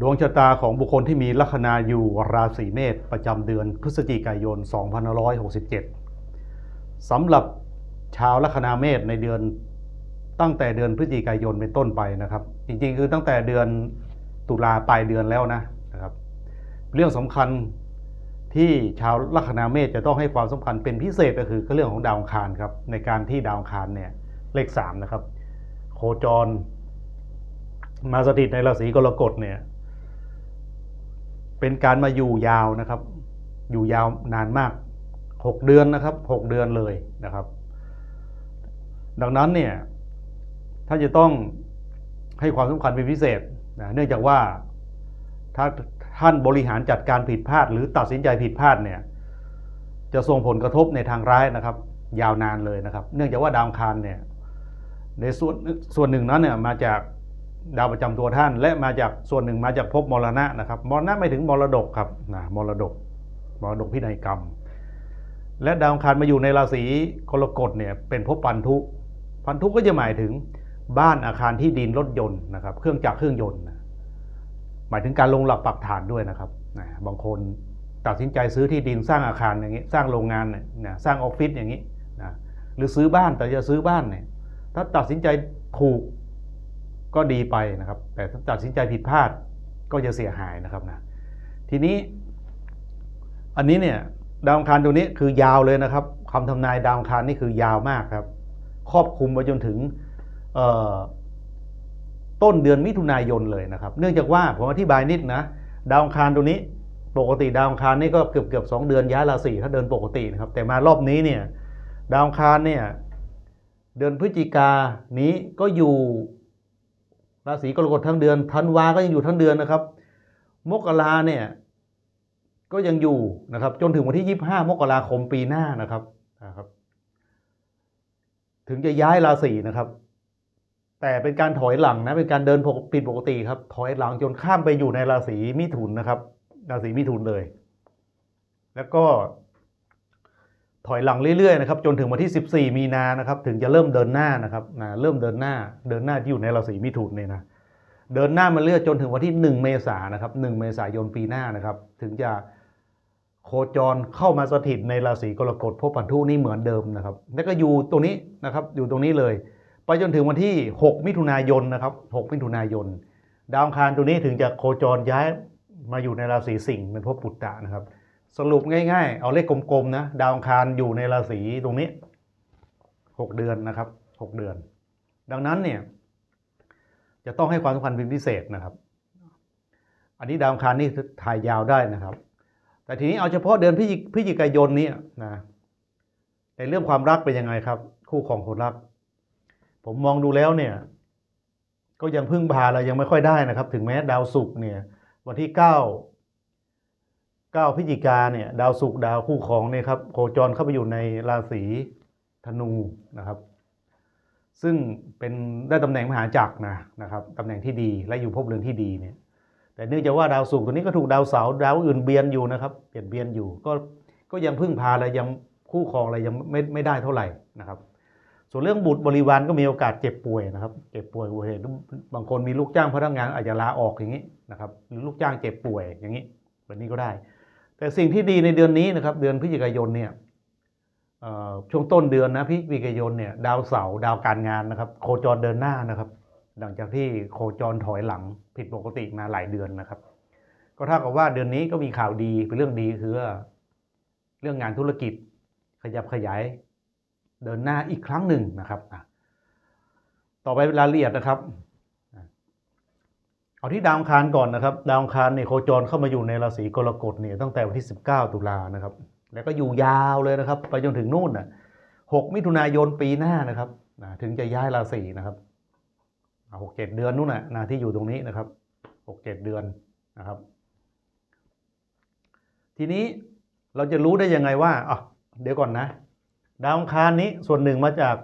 ดวงชะตาของบุคคลที่มีลัคนาอยู่ราศีเมษประจำเดือนพฤศจิกายน 2567 สำหรับชาวลัคนาเมษในเดือนตั้งแต่เดือนพฤศจิกายนเป็นต้นไปนะครับ จริงๆ คือตั้งแต่เดือนตุลาปลายเดือนแล้วนะนะครับ เรื่องสำคัญที่ชาวลัคนาเมษจะต้องให้ความสำคัญเป็นพิเศษก็คือเรื่องของดาวองคารครับในการที่ดาวองคารเนี่ยเลขสามนะครับ โคจร มาสถิตในราศีกรกฎเนี่ย เป็นการมาอยู่ยาวนะครับ อยู่ยาวนานมาก 6 เดือนนะครับ 6 เดือนเลยนะครับ ดังนั้นเนี่ยถ้าจะต้องให้ความสำคัญเป็นพิเศษนะเนื่องจากว่าถ้าท่านบริหารจัดการผิดพลาด หรือตัดสินใจผิดพลาดเนี่ยจะส่งผลกระทบในทางร้ายนะครับ ยาวนานเลยนะครับ เนื่องจากว่าดาวคารเนี่ยในส่วนส่วนหนึ่งนั้นเนี่ยมาจาก ดาวประจำตัวท่าน และมาจากส่วนหนึ่งมาจากภพมรณะนะครับมรณะไม่ถึงมรดกครับนะมรดกมรดกพินัยกรรม และดาวอังคารมาอยู่ในราศีกรกฎเนี่ยเป็นภพปันทุพันธุก็จะหมายถึงบ้านอาคารที่ดินรถยนต์นะครับ เครื่องจักรเครื่องยนต์ หมายถึงการลงหลักปักฐานด้วยนะครับนะบางคนตัดสินใจซื้อที่ดินสร้างอาคารอย่างนี้ สร้างโรงงานเนี่ยนะสร้างออฟฟิศอย่างนี้นะหรือซื้อบ้านแต่จะซื้อบ้านเนี่ยถ้าตัดสินใจถูก ก็ดีไปนะครับ แต่ถ้าตัดสินใจผิดพลาดก็จะเสียหายนะครับนะทีนี้ อันนี้เนี่ยดาวอังคารตัวนี้คือยาวเลยนะครับคำทำนายดาวอังคารนี่คือยาวมากครับ ครอบคลุมไปจนถึงต้นเดือนมิถุนายนเลยนะครับ เนื่องจากว่าผมอธิบายนิดนะดาวอังคารตัวนี้ปกติดาวอังคารนี่ก็เกือบเกือบสองเดือนย้ายราศีถ้าเดินปกตินะครับ แต่มารอบนี้เนี่ยดาวอังคารเนี่ยเดือนพฤศจิกานี้ก็อยู่ ราศีกรกฎทั้งเดือนธันวาก็ยังอยู่ทั้งเดือนนะครับ มกราเนี่ยก็ยังอยู่นะครับ จนถึงวันที่ 25 มกราคมปีหน้านะครับนะครับ ถึงจะย้ายราศีนะครับ แต่เป็นการถอยหลังนะเป็นการเดินผิดปกติครับ ถอยหลังจนข้ามไปอยู่ในราศีมิถุนนะครับ ราศีมิถุนเลย แล้วก็ ถอยหลังเรื่อยๆนะครับจนถึงวันที่ 14 มีนานะครับถึงจะเริ่มเดินหน้านะครับนะเริ่มเดินหน้าเดินหน้าที่อยู่ในราศีมิถุนเนี่ยนะเดินหน้ามาเรื่อยจนถึงวันที่ 1 เมษายนนะครับ 1 เมษายนปีหน้านะครับ ถึงจะโคจรเข้ามาสถิตในราศีกรกฎพบพันธุนี่เหมือนเดิมนะครับ แล้วก็อยู่ตรงนี้นะครับอยู่ตรงนี้เลย ไปจนถึงวันที่ 6 มิถุนายนนะครับ 6 มิถุนายน ดาวอังคารตัวนี้ถึงจะโคจรย้ายมาอยู่ในราศีสิงห์เป็นภพปุตตะนะครับ สรุปง่ายๆ เอาเลขกลมๆนะ ดาวอังคารอยู่ในราศีตรงนี้ 6 เดือนนะครับ 6 เดือน ดังนั้นเนี่ย จะต้องให้ความสำคัญเป็นพิเศษนะครับ อันนี้ดาวอังคารนี่ถ่ายยาวได้นะครับ แต่ทีนี้เอาเฉพาะเดือนพฤศจิกายนนี้นะในเรื่องความรักเป็นยังไงครับ คู่ของคนรัก ผมมองดูแล้วเนี่ย ก็ยังพึ่งพาเรายังไม่ค่อยได้นะครับ ถึงแม้ดาวศุกร์เนี่ย วันที่เก้าเก้าพฤศจิกาเนี่ยดาวศุกร์ดาวคู่ของเนี่ยครับโคจรเข้าไปอยู่ในราศีธนูนะครับ ซึ่งเป็นได้ตำแหน่งมหาจักรนะนะครับตำแหน่งที่ดีและอยู่ภพเรือนที่ดีเนี่ยแต่เนื่องจากว่าดาวศุกร์ตัวนี้ก็ถูกดาวเสาร์ดาวอื่นเบียนอยู่นะครับเปลี่ยนเบียนอยู่ก็ก็ยังพึ่งพาอะไรยังคู่ครองอะไรยังไม่ไม่ได้เท่าไหร่นะครับ ส่วนเรื่องบุตรบริวารก็มีโอกาสเจ็บป่วยนะครับเจ็บป่วยอุบัติเหตุบางคนมีลูกจ้างพนักงานอาจจะลาออกอย่างนี้นะครับหรือลูกจ้างเจ็บป่วยอย่างนี้แบบนี้ก็ได้ แต่สิ่งที่ดีในเดือนนี้นะครับ เดือนพฤศจิกายนเนี่ยช่วงต้นเดือนนะพฤศจิกายนเนี่ยดาวเสาร์ดาวการงานนะครับ โคจรเดินหน้านะครับ หลังจากที่โคจรถอยหลังผิดปกติมาหลายเดือนนะครับ ก็เท่ากับว่าเดือนนี้ก็มีข่าวดีเป็นเรื่องดีคือเรื่องงานธุรกิจขยับขยายเดินหน้าอีกครั้งหนึ่งนะครับต่อไปรายละเอียดนะครับ เอาที่ดาวคารก่อนนะครับ ดาวคารเนี่ยโคจรเข้ามาอยู่ในราศีกรกฎเนี่ยตั้งแต่วันที่ 19 ตุลานะครับ แล้วก็อยู่ยาวเลยนะครับ ไปจนถึงนู่นน่ะ6มิถุนายนปีหน้านะครับถึงจะย้ายราศีนะครับหกเจ็ดเดือนนู่นน่ะนะที่อยู่ตรงนี้นะครับหกเจ็ดเดือนนะครับ ทีนี้เราจะรู้ได้ยังไงว่าอะเดี๋ยวก่อนนะ ดาวองคารนี้ส่วนหนึ่งมาจาก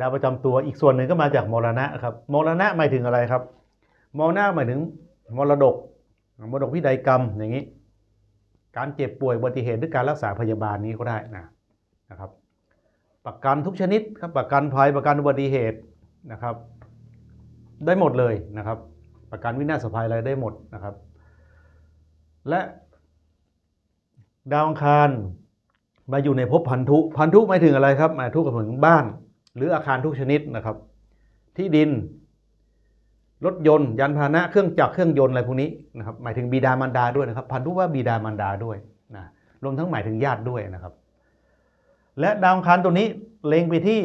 ดาวประจำตัวอีกส่วนหนึ่งก็มาจากมรณะครับมรณะหมายถึงอะไรครับ มรณะหมายถึงมรดกมรดกพิไดกรรมอย่างนี้ การเจ็บป่วยอุบัติเหตุหรือการรักษาพยาบาลนี้ก็ได้นะนะครับ ประกันทุกชนิดครับประกันภัยประกันอุบัติเหตุนะครับ ได้หมดเลยนะครับ ประกันวินาศภัยอะไรได้หมดนะครับ และดาวอังคารมาอยู่ในภพพันธุพันธุหมายถึงอะไรครับหมายถึงกับถึงบ้าน หรืออาคารทุกชนิดนะครับ ที่ดิน รถยนต์ยานพาหนะเครื่องจักรเครื่องยนต์อะไรพวกนี้นะครับหมายถึงบิดามารดาด้วยนะครับพันธุว่าบิดามารดาด้วยนะรวมทั้งหมายถึงญาติด้วยนะครับ และดาวอังคารตัวนี้เล็งไปที่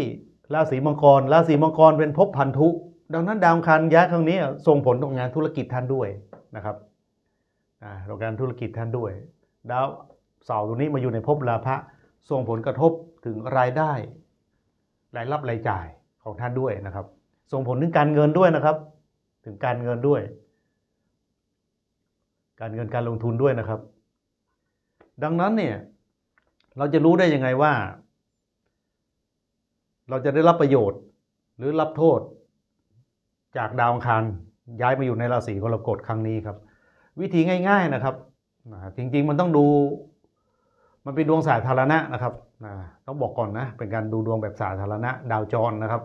ราศีมังกรราศีมังกรเป็นภพพันธุ ดังนั้นดาวอังคารย้ายครั้งนี้ส่งผลต่องานธุรกิจท่านด้วยนะครับอ่าต่อการธุรกิจท่านด้วย ดาวเสาร์ตัวนี้มาอยู่ในภพราพะส่งผลกระทบถึงรายได้รายรับรายจ่ายของท่านด้วยนะครับ ส่งผลถึงการเงินด้วยนะครับ ถึงการเงินด้วย การเงินการลงทุนด้วยนะครับ ดังนั้นเนี่ยเราจะรู้ได้ยังไงว่า เราจะได้รับประโยชน์หรือรับโทษจากดาวอังคารย้ายมาอยู่ในราศีกรกฎครั้งนี้ครับ วิธีง่าย ๆนะครับจริงๆมันต้องดูมันเป็นดวงสาธารณะนะครับ ต้องบอกก่อนนะ เป็นการดูดวงแบบสาธารณะ ดาวจรนะครับ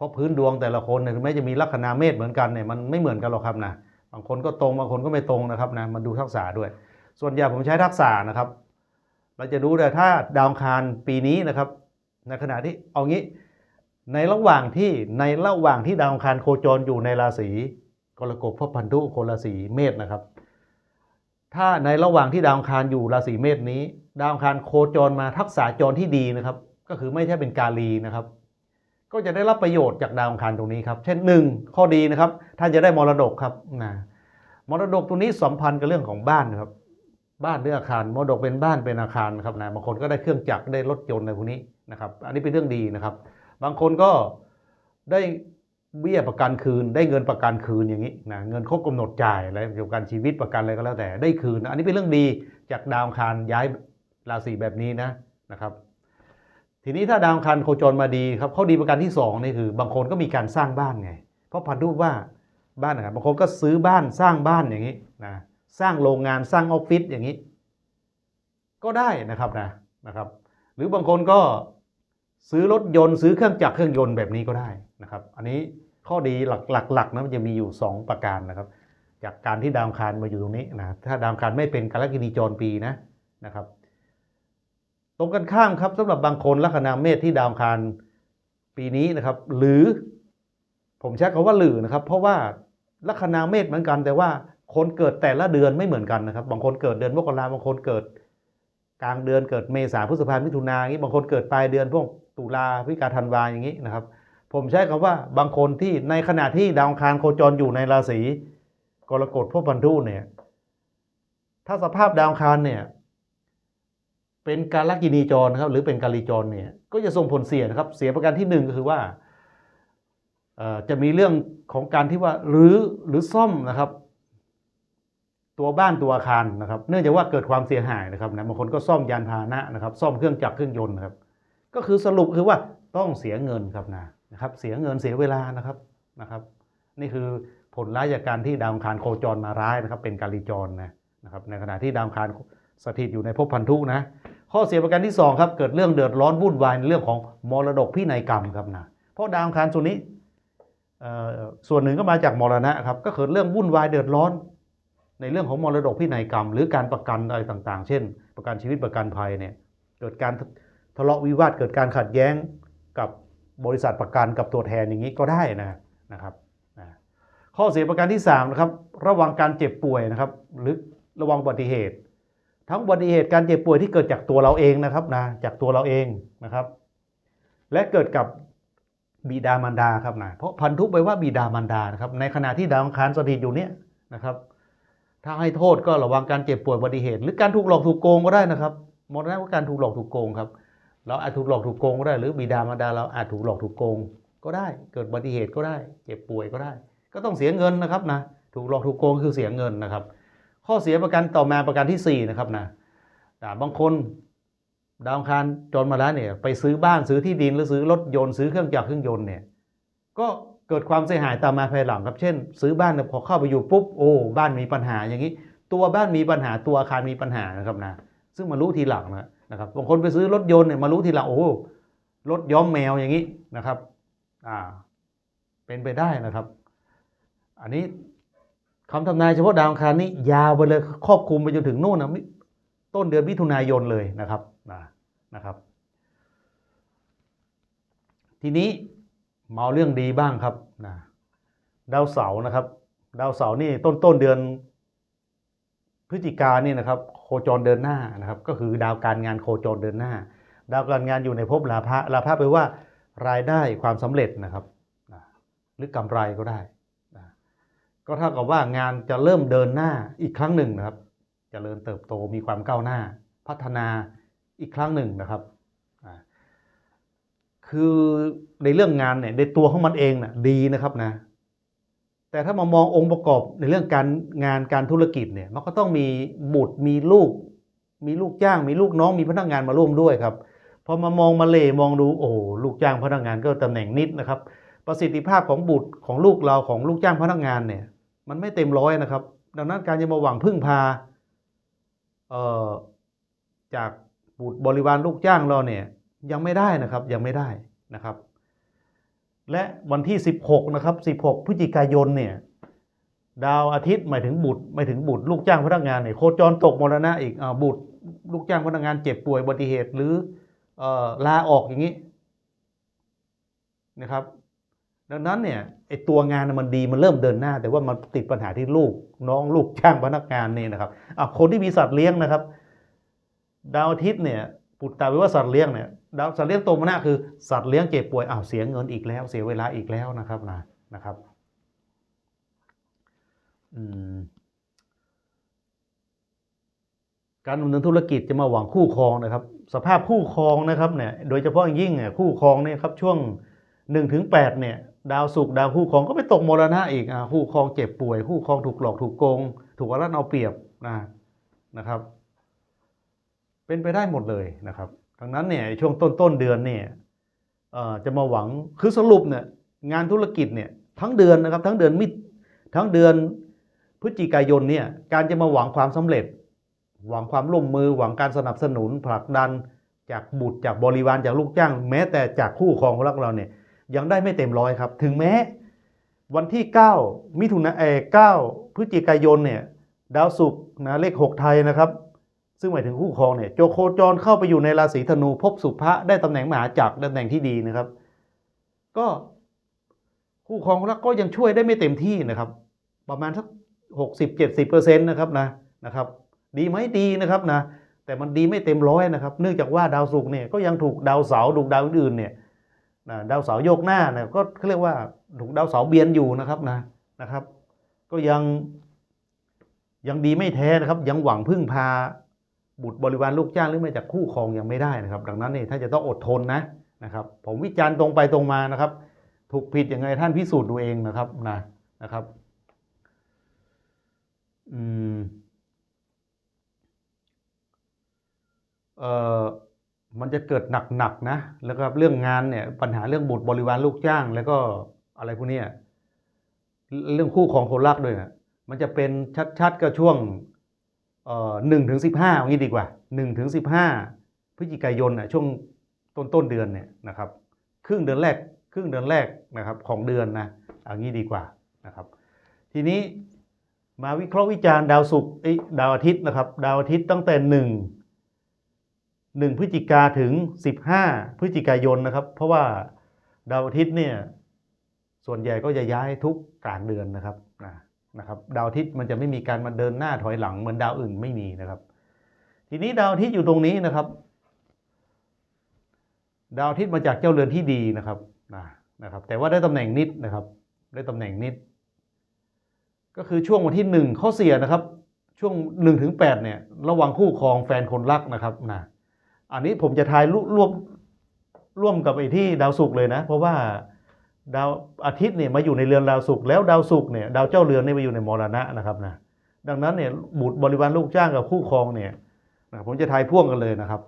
เพราะพื้นดวงแต่ละคนเนี่ยถึงแม้จะมีลัคนาเมษเหมือนกันเนี่ยมันไม่เหมือนกันหรอกครับนะบางคนก็ตรงบางคนก็ไม่ตรงนะครับนะมันดูทักษะด้วย ส่วนใหญ่ผมใช้ทักษะนะครับ เราจะรู้ได้ถ้าดาวคารปีนี้นะครับ ในขณะที่เอางี้ ในระหว่างที่ในระหว่างที่ดาวคารโคจรอยู่ในราศีกรกฎพบพันธุโคราศีเมษนะครับ ถ้าในระหว่างที่ดาวคารอยู่ราศีเมษนี้ ดาวคารโคจรมาทักษะจรที่ดีนะครับ ก็คือไม่ใช่เป็นกาลีนะครับ ก็จะได้รับประโยชน์จากดาวอังคารตรงนี้ครับ เช่นหนึ่งข้อดีนะครับท่านจะได้มรดกครับนะมรดกตรงนี้สัมพันธ์กับเรื่องของบ้านนะครับ บ้านหรืออาคารมรดกเป็นบ้านเป็นอาคารนะครับนะบางคนก็ได้เครื่องจักรได้รถยนต์อะไรพวกนี้นะครับ อันนี้เป็นเรื่องดีนะครับ บางคนก็ได้เบี้ยประกันคืน ได้เงินประกันคืนอย่างนี้นะเงินครบกำหนดจ่ายอะไรเกี่ยวกับการชีวิตประกันอะไรก็แล้วแต่ได้คืน อันนี้เป็นเรื่องดีจากดาวอังคารย้ายราศีแบบนี้นะนะครับ ทีนี้ถ้าดาวอังคารโคจรมาดีครับข้อดีประการที่สองนี่คือ บางคนก็มีการสร้างบ้านไง เพราะพันธุว่าบ้านนะครับบางคนก็ซื้อบ้านสร้างบ้านอย่างนี้นะสร้างโรงงานสร้างออฟฟิศอย่างนี้ ก็ได้นะครับนะนะครับ หรือบางคนก็ซื้อรถยนต์ซื้อเครื่องจักรเครื่องยนต์แบบนี้ก็ได้นะครับ อันนี้ข้อดีหลักๆนะมันจะมีอยู่ 2 ประการนะครับ จากการที่ดาวคารมาอยู่ตรงนี้นะถ้าดาวคารไม่เป็นกาลกินีจรปีนะนะครับ ตรงกันข้ามครับสำหรับบางคนลัคนาเมษที่ดาวคารปีนี้นะครับ หรือผมใช้คำว่าหรือนะครับ เพราะว่าลัคนาเมษเหมือนกัน แต่ว่าคนเกิดแต่ละเดือนไม่เหมือนกันนะครับ บางคนเกิดเดือนมกราบางคนเกิด กลางเดือนเกิดเมษาพฤษภามิถุนาอย่างนี้ บางคนเกิดปลายเดือนพวกตุลาพิกาธันวาอย่างนี้นะครับ ผมใช้คำว่าบางคนที่ในขณะที่ดาวคารโคจรอยู่ในราศีกรกฎพวกพันธุเนี่ย ถ้าสภาพดาวคารเนี่ย เป็นการลักินีจรนะครับหรือเป็นกาลีจรเนี่ยก็จะส่งผลเสียนะครับ เสียประการที่หนึ่งก็คือว่าจะมีเรื่องของการที่ว่ารื้อหรือซ่อมนะครับ ตัวบ้านตัวอาคารนะครับ เนื่องจากว่าเกิดความเสียหายนะครับนะบางคนก็ซ่อมยานพาหนะนะครับ ซ่อมเครื่องจักรเครื่องยนต์นะครับ ก็คือสรุปคือว่าต้องเสียเงินครับนะนะครับ เสียเงินเสียเวลานะครับนะครับ นี่คือผลร้ายจากการที่ดาวคารโคจรมาร้ายนะครับ เป็นกาลีจรนะนะครับ ในขณะที่ดาวคารสถิตอยู่ในภพพันธุนะ ข้อเสียประการที่สองครับ เกิดเรื่องเดือดร้อนวุ่นวายในเรื่องของมรดกพินัยกรรมครับนะเพราะดาวอังคารส่วนนี้ส่วนหนึ่งก็มาจากมรณะครับก็เกิดเรื่องวุ่นวายเดือดร้อน ในเรื่องของมรดกพินัยกรรม หรือการประกันอะไรต่างๆ เช่น ประกันชีวิตประกันภัยเนี่ยเกิดการทะเลาะวิวาทเกิดการขัดแย้งกับบริษัทประกันกับตัวแทนอย่างนี้ก็ได้นะนะครับข้อเสียประการที่สามนะครับระวังการเจ็บป่วยนะครับหรือระวังอุบัติเหตุ ทั้งอุบัติเหตุการเจ็บป่วยที่เกิดจากตัวเราเองนะครับนะจากตัวเราเองนะครับ และเกิดกับบิดามารดาครับนะเพราะพันธุไปว่าบิดามารดานะครับ ในขณะที่ดาวอังคารสถิตอยู่เนี่ยนะครับ ถ้าให้โทษก็ระวังการเจ็บป่วยอุบัติเหตุ หรือการถูกหลอกถูกโกงก็ได้นะครับมองได้ว่าการถูกหลอกถูกโกงครับ เราอาจถูกหลอกถูกโกงก็ได้ หรือบิดามารดาเราอาจถูกหลอกถูกโกงก็ได้ เกิดอุบัติเหตุก็ได้ เจ็บป่วยก็ได้ ก็ต้องเสียเงินนะครับนะ ถูกหลอกถูกโกงคือเสียเงินนะครับ ข้อเสียประกันต่อมาประการที่สี่นะครับนะบางคนดาวคารจนมาแล้วเนี่ยไปซื้อบ้านซื้อที่ดินหรือซื้อรถยนต์ซื้อเครื่องจักรเครื่องยนต์เนี่ยก็เกิดความเสียหายตามมาภายหลังครับเช่น ซื้อบ้านพอเข้าไปอยู่ปุ๊บโอ้บ้านมีปัญหาอย่างนี้ ตัวบ้านมีปัญหาตัวอาคารมีปัญหานะครับนะซึ่งมารู้ทีหลังนะนะครับบางคนไปซื้อรถยนต์เนี่ยมารู้ทีหลังโอ้รถย้อมแมวอย่างนี้นะครับอ่าเป็นไปได้นะครับ อันนี้ คำทำนายเฉพาะดาวอังคารนี่ยาวไปเลยครอบคลุมไปจนถึงโน่นนะมิต้นเดือนมิถุนายนเลยนะครับนะนะครับ ทีนี้มาเรื่องดีบ้างครับนะดาวเสาร์นะครับ ดาวเสาร์นี่ต้นต้นเดือนพฤศจิกานี่นะครับ โคจรเดินหน้านะครับ ก็คือดาวการงานโคจรเดินหน้า ดาวการงานอยู่ในภพลาภะลาภะแปลว่ารายได้ความสำเร็จนะครับหรือกำไรก็ได้ ก็เท่ากับว่างานจะเริ่มเดินหน้าอีกครั้งหนึ่งนะครับจเจริญเติบโตมีความก้าวหน้า พัฒนาอีกครั้งหนึ่งนะครับ คือในเรื่องงานเนี่ยในตัวของมันเองน่ะดีนะครับนะ แต่ถ้ามามององค์ประกอบในเรื่องการงานการธุรกิจเนี่ยมันก็ต้องมีบุตรมีลูก มีลูกจ้าง มีลูกน้องมีพนักงานมาร่วมด้วยครับพอมามองมาเลมองดูโอ้ลูกจ้างพนักงานก็ตำแหน่งนิดนะครับ ประสิทธิภาพของบุตรของลูกเราของลูกจ้างพนักงานเนี่ย มันไม่เต็มร้อยนะครับ ดังนั้นการจะมาหวังพึ่งพาเอ่อจากบุตรบริวารลูกจ้างเราเนี่ยยังไม่ได้นะครับยังไม่ได้นะครับ และวันที่ 16นะครับ16 พฤศจิกายนเนี่ยดาวอาทิตย์หมายถึงบุตรหมายถึงบุตรลูกจ้างพนักงานเนี่ยโคจรตกมรณะอีกอบุตรลูกจ้างพนักงานเจ็บป่วยอุบัติเหตุหรือเอ่อลาออกอย่างนี้นะครับ ดังนั้นเนี่ยไอตัวงานมันดีมันเริ่มเดินหน้า แต่ว่ามันติดปัญหาที่ลูกน้องลูกจ้างพนักงานนี่นะครับอะคนที่มีสัตว์เลี้ยงนะครับ ดาวอาทิตย์เนี่ยปุตตาวิว่าสัตว์เลี้ยงเนี่ยดาวสัตว์เลี้ยงตรงมาหน้าคือสัตว์เลี้ยงเจ็บป่วยอ้าวเสียเงินอีกแล้ว เสียเวลาอีกแล้วนะครับนะนะครับการดำเนินธุรกิจจะมาหวังคู่ครองนะครับ สภาพคู่ครองนะครับเนี่ยโดยเฉพาะยิ่งเนี่ยคู่ครองเนี่ยครับช่วง หนึ่งถึงแปดเนี่ย ดาวศุกดาวคู่ครองก็ไปตกมรณะอีกอ่าคู่ครองเจ็บป่วย คู่ครองถูกหลอกถูกโกง ถูกอารัดเอาเปรียบนะนะครับ เป็นไปได้หมดเลยนะครับดังนั้นเนี่ยช่วงต้นต้นเดือนเนี่ยเอ่อจะมาหวังคือสรุปเนี่ยงานธุรกิจเนี่ยทั้งเดือนนะครับทั้งเดือนมิถทั้งเดือนพฤศจิกายนเนี่ยการจะมาหวังความสำเร็จ หวังความร่วมมือหวังการสนับสนุนผลักดันจากบุตรจากบริวารจากลูกจ้าง แม้แต่จากคู่ครองของเราเนี่ย ยังได้ไม่เต็มร้อยครับ ถึงแม้ วันที่ 9 มิถุนาเออ9พฤศจิกายนเนี่ยดาวศุกร์นะเลข 6 ไทยนะครับ ซึ่งหมายถึงคู่ครองเนี่ยโจโคจรเข้าไปอยู่ในราศีธนูพบสุภะได้ตำแหน่งมหาจักรตำแหน่งที่ดีนะครับ ก็คู่ครองรักก็ยังช่วยได้ไม่เต็มที่นะครับ ประมาณสักหกสิบเจ็ดสิบเปอร์เซ็นต์นะครับนะนะครับ ดีไหมดีนะครับนะแต่มันดีไม่เต็มร้อยนะครับ เนื่องจากว่าดาวศุกร์เนี่ยก็ยังถูกดาวเสาร์ถูกดาวอื่นๆเนี่ย นะดาวเสาร์โยกหน้านี่ยก็เขาเรียกว่าถูกดาวเสาร์เบียนอยู่นะครับนะนะครับ ก็ยังยังดีไม่แท้นะครับ ยังหวังพึ่งพาบุตรบริวารลูกจ้างหรือม่จากคู่ครองยังไม่ได้นะครับ ดังนั้นนี่ยท่านจะต้องอดทนนะนะครับ ผมวิจารณ์ตรงไปตรงมานะครับ ถูกผิดยังไงท่านพิสูจน์ดูเองนะครับนะนะครับอืมเอ่อ มันจะเกิดหนักๆนะ แล้วก็เรื่องงานเนี่ยปัญหาเรื่องบุตรบริวารลูกจ้าง แล้วก็อะไรพวกนี้เรื่องคู่ของคนรักด้วยนะมันจะเป็นชัดๆก็ช่วงเอ่อหนึ่งถึงสิบห้าอย่างนี้ดีกว่าหนึ่งถึงสิบห้าพฤศจิกายนน่ะช่วงต้นต้นเดือนเนี่ยนะครับ ครึ่งเดือนแรกครึ่งเดือนแรกนะครับของเดือนนะเอางี้ดีกว่านะครับ ทีนี้มาวิเคราะห์วิจารณ์ดาวศุกร์เอ้ดาวอาทิตย์นะครับ ดาวอาทิตย์ตั้งแต่หนึ่ง หนึ่งพฤศจิกาถึงสิบห้าพฤศจิกายนนะครับ เพราะว่าดาวอาทิตย์เนี่ยส่วนใหญ่ก็จะย้ายทุกกลางเดือนนะครับนะนะครับดาวอาทิตย์มันจะไม่มีการมาเดินหน้าถอยหลังเหมือนดาวอื่นไม่มีนะครับ ทีนี้ดาวอาทิตย์อยู่ตรงนี้นะครับ ดาวอาทิตย์มาจากเจ้าเรือนที่ดีนะครับนะนะครับ แต่ว่าได้ตำแหน่งนิดนะครับ ได้ตำแหน่งนิด ก็คือช่วงวันที่หนึ่งข้อเสียนะครับ ช่วงหนึ่งถึงแปดเนี่ยระวังคู่ครองแฟนคนรักนะครับนะ อันนี้ผมจะทายร่วมร่วมกับไอ้ที่ดาวศุกร์เลยนะ เพราะว่าดาวอาทิตย์เนี่ยมาอยู่ในเรือนดาวศุกร์แล้วดาวศุกร์เนี่ยดาวเจ้าเรือนเนี่ยมาอยู่ในมรณะนะครับนะดังนั้นเนี่ยบุตรบริวารลูกจ้างกับคู่ครองเนี่ยนะผมจะทายพ่วงกันเลยนะครับ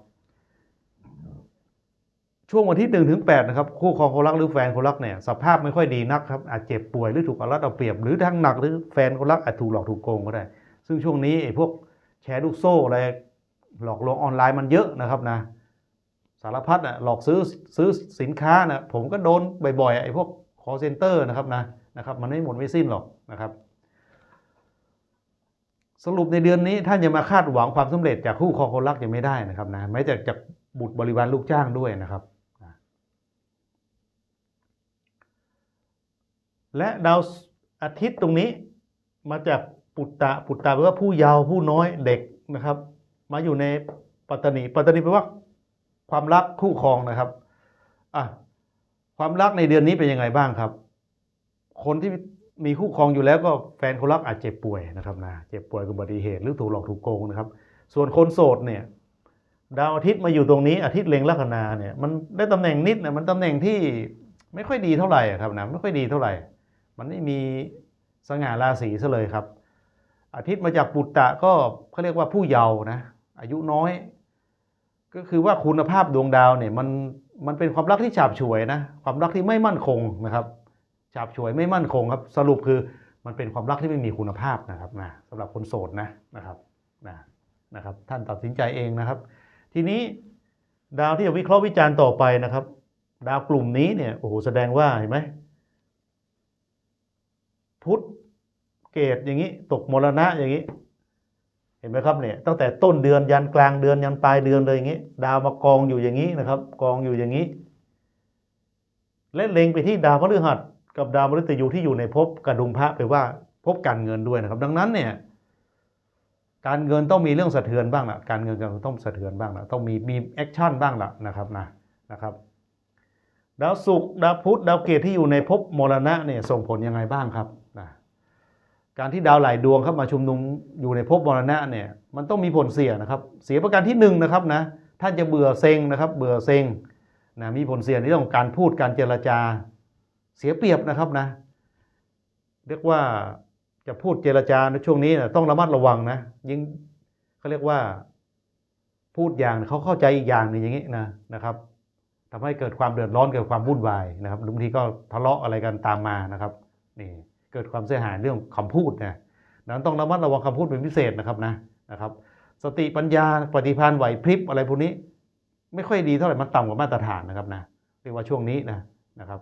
ช่วงวันที่หนึ่งถึงแปดนะครับคู่ครองคนรักหรือแฟนคนรักเนี่ยสภาพไม่ค่อยดีนักครับอาจเจ็บป่วยหรือถูกเอารัดเอาเปรียบหรือทั้งหนักหรือแฟนคนรักอาจถูกหลอกถูกโกงก็ได้ ซึ่งช่วงนี้ไอ้พวกแชร์ลูกโซ่อะไร หลอกลวงออนไลน์มันเยอะนะครับนะสารพัดอะหลอกซื้อซื้อสินค้านะผมก็โดนบ่อยๆไอ้พวก call center นะครับนะนะครับมันไม่หมดไม่สิ้นหรอกนะครับ สรุปในเดือนนี้ท่านจะมาคาดหวังความสำเร็จจากคู่ครองคนรักจะไม่ได้นะครับนะแม้แต่จากบุตรบริวารลูกจ้างด้วยนะครับและดาวอาทิตย์ตรงนี้มาจากปุตตะปุตตะแปลว่าผู้ยาวผู้น้อยเด็กนะครับ มาอยู่ในปัตตานีปัตตานีแปลว่าความรักคู่ครองนะครับอะความรักในเดือนนี้เป็นยังไงบ้างครับ คนที่มีคู่ครองอยู่แล้วก็แฟนคนรักอาจเจ็บป่วยนะครับนะเจ็บป่วยกับอุบัติเหตุหรือถูกหลอกถูกโกงนะครับ ส่วนคนโสดเนี่ยดาวอาทิตย์มาอยู่ตรงนี้อาทิตย์เล็งลัคนาเนี่ยมันได้ตำแหน่งนิดนะมันตำแหน่งที่ไม่ค่อยดีเท่าไหร่ครับนะไม่ค่อยดีเท่าไหร่ มันไม่มีสง่าราศีซะเลยครับ อาทิตย์มาจากปุตตะก็เขาเรียกว่าผู้เยาว์นะ อายุน้อย ก็คือว่าคุณภาพดวงดาวเนี่ยมันมันเป็นความรักที่ฉาบฉวยนะความรักที่ไม่มั่นคงนะครับฉาบฉวยไม่มั่นคงครับ สรุปคือมันเป็นความรักที่ไม่มีคุณภาพนะครับนะสำหรับคนโสดนะนะครับนะนะครับ ท่านตัดสินใจเองนะครับ ทีนี้ดาวที่จะวิเคราะห์วิจารณ์ต่อไปนะครับ ดาวกลุ่มนี้เนี่ยโอ้โหแสดงว่าเห็นไหมพุทธเกตอย่างนี้ ตกมรณะอย่างนี้ เห็นไหมครับเนี่ยตั้งแต่ต้นเดือนยันกลางเดือนยันปลายเดือนเลยอย่างนี้ ดาวมากองอยู่อย่างนี้นะครับ กองอยู่อย่างนี้ และเล็งไปที่ดาวพฤหัสกับดาวมฤตยูที่อยู่ในภพกระดุมพระแปว่าภพการเงินด้วยนะครับ ดังนั้นเนี่ยการเงินต้องมีเรื่องสะเทือนบ้างละการเงินต้องสะเทือนบ้างละต้องมีมีแอคชั่นบ้างละนะครับนะนะครับดาวศุกร์ดาวพุธดาวเกตที่อยู่ในภพมรณะเนี่ยส่งผลยังไงบ้างครับ การที่ดาวหลายดวงเข้ามาชุมนุมอยู่ในภพมรณะเนี่ยมันต้องมีผลเสียนะครับ เสียประการที่หนึ่งนะครับนะท่านจะเบื่อเซ็งนะครับ เบื่อเซ็งนะมีผลเสียในเรื่องของการพูดการเจรจา เสียเปรียบนะครับนะ เรียกว่าจะพูดเจรจาในช่วงนี้นะต้องระมัดระวังนะยิ่งเขาเรียกว่าพูดอย่างเขาเข้าใจอีกอย่างหนึงอย่างนี้นะนะครับทำให้เกิดความเดือดร้อนเกิดความวุ่นวายนะครับบางทีก็ทะเลาะอะไรกันตามมานะครับนี่ เกิดความเสียหายเรื่องคำพูดนะนั้นต้องระมัดระวังคำพูดเป็นพิเศษนะครับนะนะครับ สติปัญญาปฏิภาณไหวพริบอะไรพวกนี้ ไม่ค่อยดีเท่าไหร่มันต่ำกว่ามาตรฐานนะครับนะเรียกว่าช่วงนี้นะนะครับ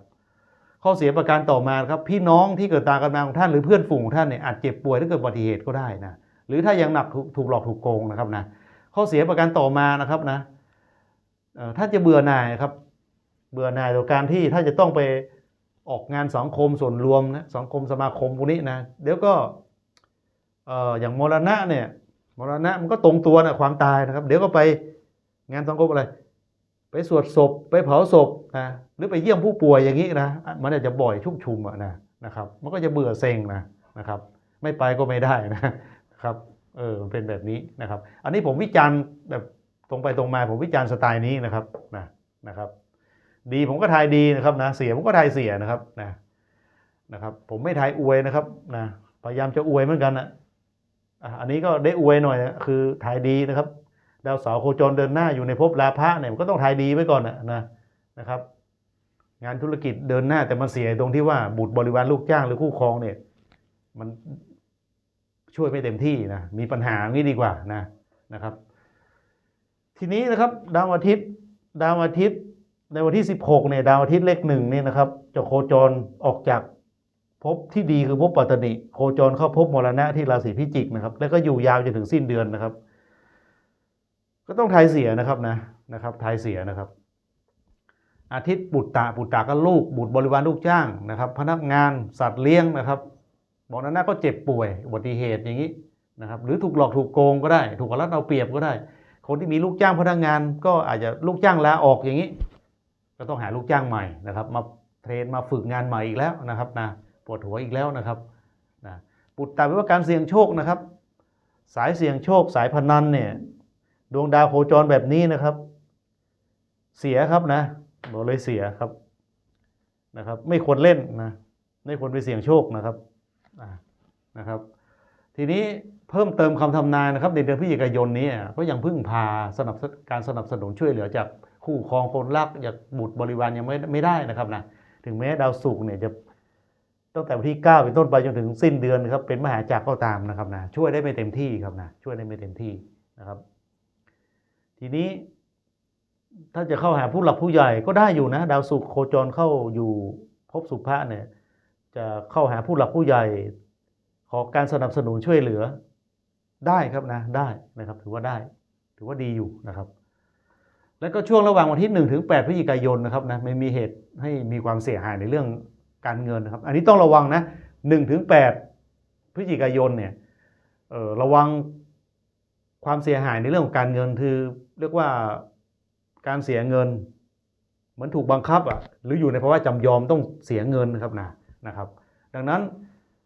ข้อเสียประการต่อมาครับพี่น้องที่เกิดตากันมาของท่านหรือเพื่อนฝูงของท่านเนี่ยอาจเจ็บป่วยถ้าเกิดอุบัติเหตุก็ได้นะหรือถ้ายังหนักถูกหลอกถูกโกงนะครับนะข้อเสียประการต่อมานะครับนะท่านจะเบื่อหน่ายครับ เบื่อหน่ายต่อการที่ถ้าจะต้องไป ออกงานสังคมส่วนรวมนะสังคมสมาคมพวกนี้นะเดี๋ยวก็เอ่ออย่างมรณะเนี่ยมรณะมันก็ตรงตัวนะความตายนะครับ เดี๋ยวก็ไปงานสังคมอะไร ไปสวดศพไปเผาศพนะหรือไปเยี่ยมผู้ป่วยอย่างนี้นะมันอาจจะบ่อยชุกชุมอะนะนะครับ มันก็จะเบื่อเซ็งนะนะครับ ไม่ไปก็ไม่ได้นะครับเออมันเป็นแบบนี้นะครับ อันนี้ผมวิจารณ์แบบตรงไปตรงมาผมวิจารณ์สไตล์นี้นะครับนะนะครับ ดีผมก็ทายดีนะครับนะเสียผมก็ทายเสียนะครับนะนะครับ ผมไม่ทายอวยนะครับนะพยายามจะอวยเหมือนกันนะอะอันนี้ก็ได้อวยหน่อยนะคือทายดีนะครับ ดาวเสาร์โคจรเดินหน้าอยู่ในภพลาภะเนี่ยมันก็ต้องทายดีไว้ก่อนนะนะนะครับ งานธุรกิจเดินหน้าแต่มันเสียตรงที่ว่าบุตรบริวารลูกจ้างหรือคู่ครองเนี่ย มันช่วยไม่เต็มที่นะมีปัญหางี้ดีกว่านะนะครับ ทีนี้นะครับดาวอาทิตย์ดาวอาทิตย์ ในวันที่ 16เนี่ยดาวอาทิตย์เลขหนึ่งเนี่ยนะครับ จะโคจรออกจากภพที่ดีคือภพปัตตนิโคจรเข้าภพมรณะที่ราศีพิจิกนะครับ แล้วก็อยู่ยาวจนถึงสิ้นเดือนนะครับ ก็ต้องทายเสียนะครับนะนะครับทายเสียนะครับ อาทิตย์บุตรตะบุตรตะก็ลูกบุตรบริวารลูกจ้างนะครับ พนักงานสัตว์เลี้ยงนะครับบอกนั้นนะก็เจ็บป่วยอุบัติเหตุอย่างนี้นะครับ หรือถูกหลอกถูกโกงก็ได้ ถูกรัดเอาเปรียบก็ได้ คนที่มีลูกจ้างพนักงาน ก็อาจจะลูกจ้างลาออกอย่างนี้ ก็ต้องหาลูกจ้างใหม่นะครับ มาเทรนมาฝึกงานใหม่อีกแล้วนะครับนะปวดหัวอีกแล้วนะครับนะปุตตะแปลว่าการเสี่ยงโชคนะครับ สายเสี่ยงโชค สายพนันเนี่ยดวงดาวโคจรแบบนี้นะครับ เสียครับนะบอกเลยเสียครับนะครับ ไม่ควรเล่นนะไม่ควรไปเสี่ยงโชคนะครับนะครับ ทีนี้เพิ่มเติมคำทำนายนะครับในเดือนพฤศจิกายนนี้ก็ยังพึ่งพาสนับการสนับสนุนช่วยเหลือจาก คู่ครองคนรักจากบุตรบริวารยังไม่ไม่ได้นะครับนะถึงแม้ดาวศุกร์เนี่ยจะตั้งแต่วันที่ 9 เป็นต้นไปจนถึงสิ้นเดือนนะครับเป็นมหาจักรก็ตามนะครับนะช่วยได้ไม่เต็มที่ครับนะช่วยได้ไม่เต็มที่นะครับ ทีนี้ ถ้าจะเข้าหาผู้หลักผู้ใหญ่ก็ได้อยู่นะ ดาวศุกร์โคจรเข้าอยู่ภพสุภะเนี่ยจะเข้าหาผู้หลักผู้ใหญ่ ขอการสนับสนุนช่วยเหลือได้ครับนะได้นะครับ ถือว่าได้ ถือว่าดีอยู่นะครับ แล้วก็ช่วงระหว่างวันที่ 1 ถึง 8 พฤศจิกายนนะครับนะไม่มีเหตุให้มีความเสียหายในเรื่องการเงินนะครับ อันนี้ต้องระวังนะ1ถึง 8 พฤศจิกายนเนี่ยระวังความเสียหายในเรื่องของการเงินคือเรียกว่าการเสียเงิน เหมือนถูกบังคับอะหรืออยู่ในภาวะจำยอมต้องเสียเงินนะครับนะนะครับ ดังนั้น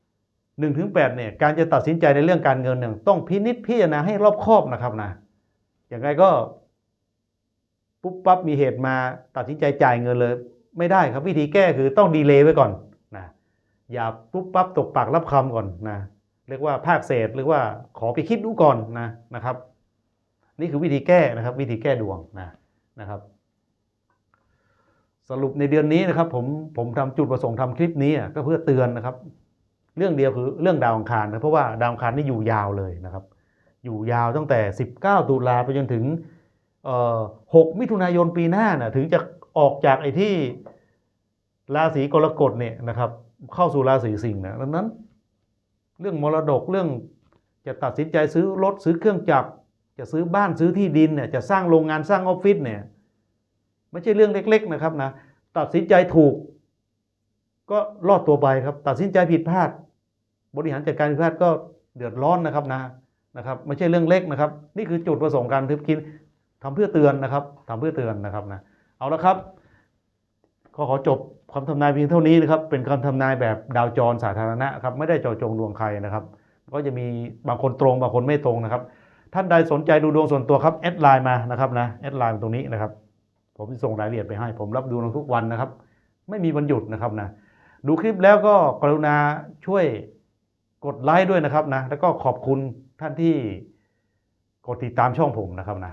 1ถึงเนี่ยการจะตัดสินใจในเรื่องการเงินเนี่ยต้องพินิจพิจารณาให้รอบคอบนะครับนะอย่างไรก็ ปุ๊บปั๊บมีเหตุมาตัดสินใจจ่ายเงินเลย ไม่ได้ครับวิธีแก้คือต้องดีเลย์ไว้ก่อนนะอย่าปุ๊บปั๊บตกปากรับคำก่อนนะเรียกว่าภาคเศษหรือว่าขอไปคิดดูก่อนนะนะครับ นี่คือวิธีแก้นะครับ วิธีแก้ดวงนะนะครับ สรุปในเดือนนี้นะครับ ผมผมทำจุดประสงค์ทำคลิปนี้ก็เพื่อเตือนนะครับ เรื่องเดียวคือเรื่องดาวอังคารนะเพราะว่าดาวอังคารนี่อยู่ยาวเลยนะครับ อยู่ยาวตั้งแต่ 19 ตุลาไปจนถึง เอ่อ6มิถุนายนปีหน้าน่ะถึงจะออกจากไอ้ที่ราศีกรกฎเนี่ยนะครับ เข้าสู่ราศีสิงห์นะดังนั้น เรื่องมรดกเรื่องจะตัดสินใจซื้อรถซื้อเครื่องจักรจะซื้อบ้านซื้อที่ดินเนี่ยจะสร้างโรงงานสร้างออฟฟิศเนี่ยไม่ใช่เรื่องเล็ก ๆนะครับนะตัดสินใจถูก ก็รอดตัวไปครับ ตัดสินใจผิดพลาด บริหารจัดการผิดพลาดก็เดือดร้อนนะครับนะนะครับ ไม่ใช่เรื่องเล็กนะครับ นี่คือจุดประสงค์การทึบคิด ทำเพื่อเตือนนะครับทำเพื่อเตือนนะครับนะเอาละครับก็ขอจบคำทำนายเพียงเท่านี้นะครับ เป็นคำทำนายแบบดาวจรสาธารณะครับ ไม่ได้เจาะจงดวงใครนะครับ ก็จะมีบางคนตรงบางคนไม่ตรงนะครับ ท่านใดสนใจดูดวงส่วนตัวครับแอดไลน์มานะครับนะแอดไลน์ตรงนี้นะครับ ผมจะส่งรายละเอียดไปให้ ผมรับดูดวงทุกวันนะครับ ไม่มีวันหยุดนะครับนะ ดูคลิปแล้วก็กรุณาช่วยกดไลค์ด้วยนะครับนะ แล้วก็ขอบคุณท่านที่กดติดตามช่องผมนะครับนะ